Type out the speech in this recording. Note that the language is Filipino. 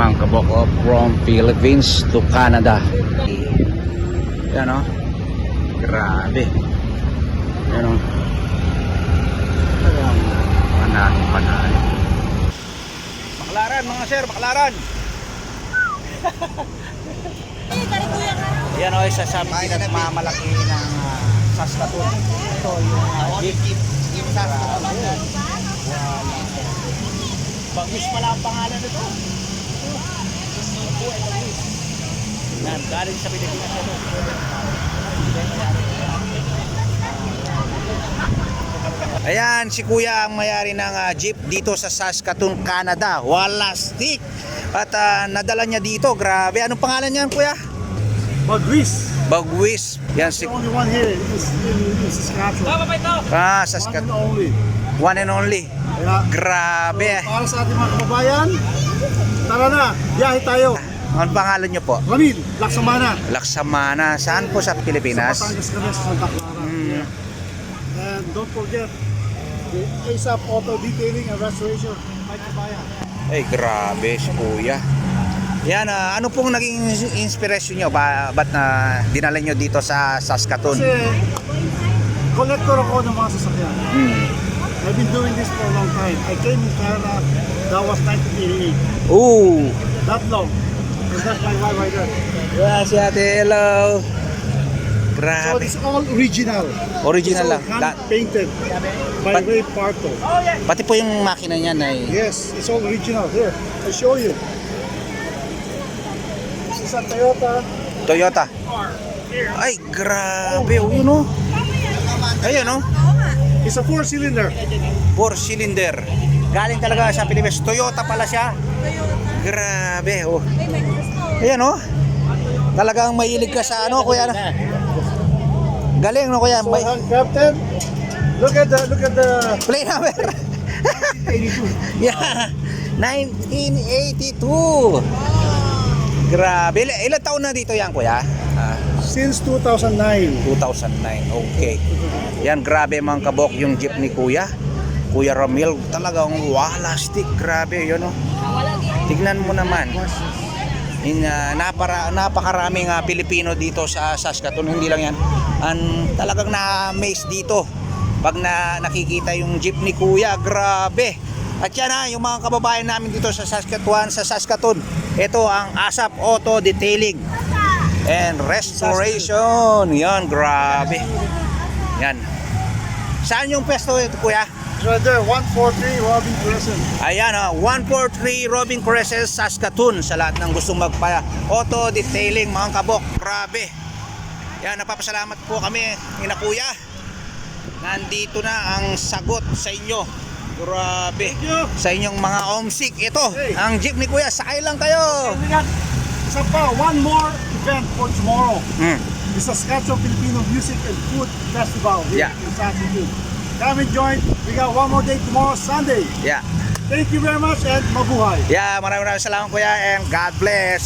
mga kabok oh, from Philippines to Canada. Yan o. Grabe. Yan o. Talagang panalo, panalo. Baklaran mga sir, baklaran. Yan o, isa sa pinagmamalaki ng uh. Ito yung uh, jeep. Bagis pala ang pangalan nito. Yan, galing sa Pilipinas ito. Ayan, si Kuya ang mayari ng ah, jeep dito sa Saskatoon, Canada. Wala stick. At ah, nadala niya dito. Grabe. Anong pangalan niyan, Kuya? Bagwis. Bagwis. Yan si The only one here is in, in Saskatchewan. Ah, One Saskatoon. and only. One and only. Kaya, Grabe. para sa ating mga kababayan, tara na, biyahe tayo. Anong pangalan niyo po? Ramil, Laksamana. Laksamana. Saan po sa Sa Pilipinas? Batangas kami sa Santa Clara. Mm. And don't forget, the ASAP Auto Detailing and Restoration. Mike Kabayan. Ay, grabe si Kuya. Yan, ah, ano pong naging inspiration nyo? Ba, ba't na dinala nyo dito sa Saskatoon? Kasi, collector ako ng mga sasakyan. Hmm. I've been doing this for a long time. I came in Canada, that was 1988. Ooh! That long. Si ate, hello! So Grabe. it's all original. Original it's lang. all La- hand painted by But- Ray Parto. pati po yung makina niyan ay... Yes, it's all original. Here, I show you. This is a Toyota. Toyota. Ay, grabe. Oh, yun oh. Ayun oh. It's a four cylinder. Four cylinder. Galing talaga sa Pilipinas. Toyota pala siya. Grabe oh. Ayan oh. Talagang mahilig ka sa ano, kuya. Galing no, kuya. So May, handcrafted. Look at the look at the play number. 82. yeah. 1982. Grabe. Ilan, ilan taon na dito yan, kuya? Ah, Since 2009. 2009. Okay. Yan, grabe mga kabok yung jeep ni kuya. Kuya Ramil, talagang wala stick. Grabe, yun oh. Tignan mo naman. In, ah, napara, napakaraming ah, Pilipino dito sa Saskatoon. Hindi lang yan. An, talagang na-amaze dito. Pag na, nakikita yung jeep ni kuya, grabe. At yan ha, yung mga kababayan namin dito sa Saskatchewan, sa Saskatoon. Ito ang ASAP Auto Detailing and Restoration. Yan, grabe. Yan. Saan yung pesto ito, kuya? Right there, 143 Robin Crescent. Ayan ha, 143 Robin Crescent, Saskatoon sa lahat ng gustong magpa auto detailing mga kabok. Grabe. Yan, napapasalamat po kami ina kuya. Nandito na ang sagot sa inyo. Grabe. Thank you. Sa inyong mga homesick. Ito, Hey. ang jeep ni kuya. Sakay lang kayo. We got isa pa, one more event for tomorrow. Hmm. The Saskatchewan Filipino Music and Food Festival here Yeah. in Saskatoon. Come and join. We got one more day tomorrow, Sunday. Yeah. Thank you very much and mabuhay. Yeah, maraming maraming salamat kuya and God bless.